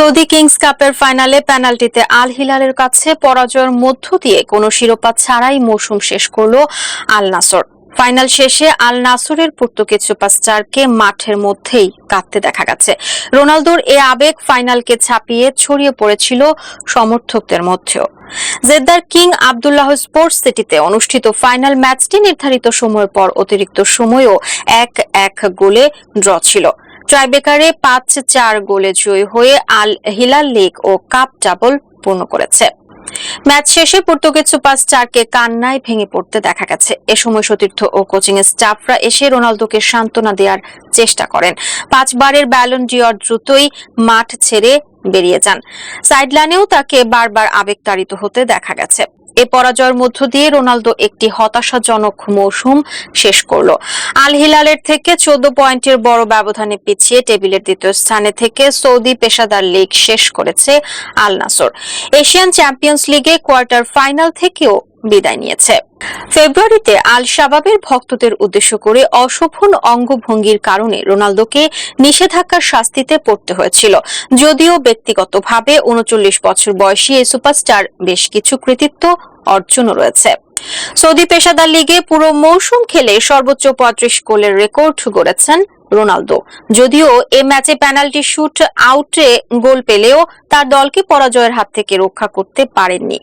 Saudi Kings কাপের ফাইনালে পেনাল্টিতে আল হিলালের কাছে পরাজয়ের মধ্য দিয়ে কোনো শিরোপা ছাড়াই মৌসুম শেষ করল আল নাসর ফাইনাল শেষে আল নাসরের পর্তুগিজ সুপারস্টারকে মাঠের মধ্যেই কাঁদতে দেখা গেছে। রোনালদোর এ আবেগ ফাইনালকে ছাপিয়ে ছড়িয়ে পড়েছিল সমর্থকদের মধ্যেও। জেদ্দার কিং আবদুল্লাহ স্পোর্টস সিটিতে অনুষ্ঠিত ফাইনাল ম্যাচটি নির্ধারিত সময়ের পর অতিরিক্ত সময়ও এক এক গোলে ড্র ছিল। ট্রাইবেকারে পাঁচ চার গোলে জয়ী হয়ে আল হিলাল লিগ ও কাপ ডাবল পূর্ণ করেছে। ম্যাচ শেষে পর্তুগিজ সুপারস্টারকে কান্নায় ভেঙে পড়তে দেখা গেছে। এ সময় সতীর্থ ও কোচিং স্টাফরা এসে রোনালদোকে সান্ত্বনা দেওয়ার চেষ্টা করেন। পাঁচবারের ব্যালন ডিওর দ্রুতই মাঠ ছেড়ে বেরিয়ে যান। সাইডলাইনেও তাকে বারবার আবেগতাড়িত হতে দেখা গেছে। এ পরাজয়ের মধ্য দিয়ে রোনালদো একটি হতাশাজনক মৌসুম শেষ করল। আল হিলালের থেকে চোদ্দ পয়েন্টের বড় ব্যবধানে পিছিয়ে টেবিলের দ্বিতীয় স্থানে থেকে সৌদি পেশাদার লিগ শেষ করেছে আল নাসর এশিয়ান চ্যাম্পিয়ন্স লিগে কোয়ার্টার ফাইনাল থেকেও বিদায় নিয়েছে। ফেব্রুয়ারিতে আল শাবাবের ভক্তদের উদ্দেশ্য করে অশোভন অঙ্গভঙ্গির কারণে রোনালদোকে নিষেধাজ্ঞার শাস্তিতে পড়তে হয়েছিল। যদিও ব্যক্তিগতভাবে উনচল্লিশ বছর বয়সী এই সুপারস্টার বেশ কিছু কৃতিত্ব অর্জনও রয়েছে। সৌদি পেশাদার লিগে পুরো মৌসুম খেলে সর্বোচ্চ পঁয়ত্রিশ গোলের রেকর্ড গড়েছেন রোনালদো। যদিও এ ম্যাচে পেনাল্টি শুট আউটে গোল পেলেও তার দলকে পরাজয়ের হাত থেকে রক্ষা করতে পারেননি।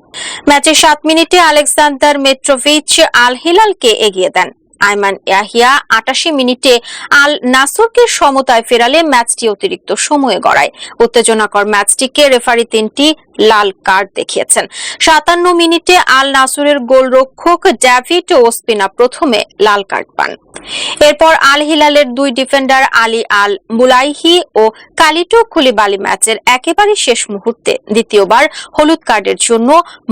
ম্যাচের সাত মিনিটে আলেকজান্ডার মেট্রোভিচ আল হিলালকে এগিয়ে দেন। আইমান ইয়াহিয়া আটাশি মিনিটে আল নাসরকে সমতায় ফেরালে ম্যাচটি অতিরিক্ত সময়ে গড়ায়। উত্তেজনাকর ম্যাচটিকে রেফারি তিনটি লাল কার্ড দেখিয়েছেন। সাতান্ন মিনিটে আল নাসরের গোলরক্ষক ড্যাভিড ওসপিনা প্রথমে লাল কার্ড পান। এরপর আল হিলালের দুই ডিফেন্ডার আলী আল বুলাইহি ও কালিটো খুলিবালি ম্যাচের একেবারে শেষ মুহূর্তে দ্বিতীয়বার হলুদ কার্ডের জন্য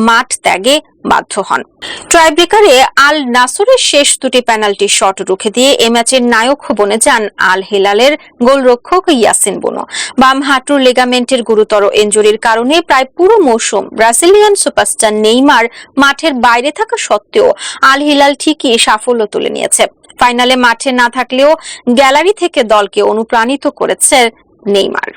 মাঠ ত্যাগে বাধ্য হন। ট্রাইব্রেকারে আল নাসরের শেষ দুটি পেনাল্টি শট রুখে দিয়ে এ ম্যাচের নায়ক বনে যান আল হিলালের গোলরক্ষক ইয়াসিন বোনো। বাম হাঁটুর লেগামেন্টের গুরুতর ইনজুরির কারণে প্রায় পুরো মৌসুম ব্রাজিলিয়ান সুপারস্টার নেইমার মাঠের বাইরে থাকা সত্ত্বেও আল হিলাল ঠিকই সাফল্য তুলে নিয়েছে। ফাইনালে মাঠে না থাকলেও গ্যালারি থেকে দলকে অনুপ্রাণিত করেছে নেইমার।